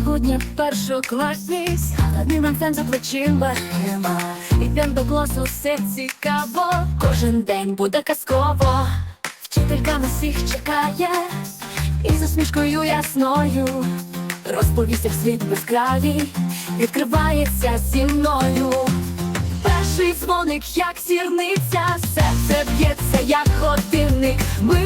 грудня першокласність, над ним фен за плечима Ідем до класу, все цікаво, кожен день буде казково. Вчителька нас всіх чекає, і з усмішкою ясною розповість, як світ безкралій відкривається зі мною. Перший дзвоник, як сірниця, серце б'ється, як годинник. Ми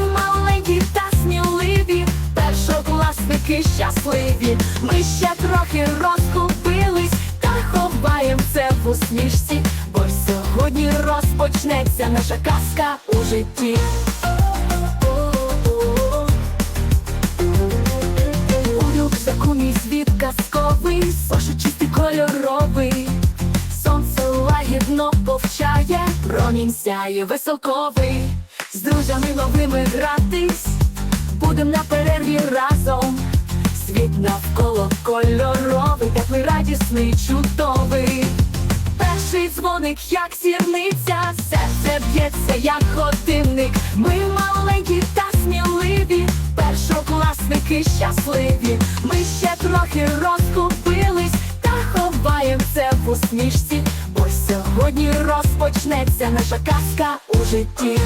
першокласники щасливі. Ми ще трохи розкупились та ховаєм це в усмішці, бо сьогодні розпочнеться наша казка у житті. У рюкзаку мій світ казковий, чистий кольоровий. Сонце лагідно повчає, промінь сяє веселковий, з друзями новими гратись, будем на перерві разом. Світ навколо кольоровий, теплий, радісний, чудовий. Перший дзвоник, як сірниця, серце б'ється, як годинник. Ми маленькі та сміливі, першокласники щасливі. Ми ще трохи розкупились та ховаєм це в усмішці, бо сьогодні розпочнеться наша казка у житті.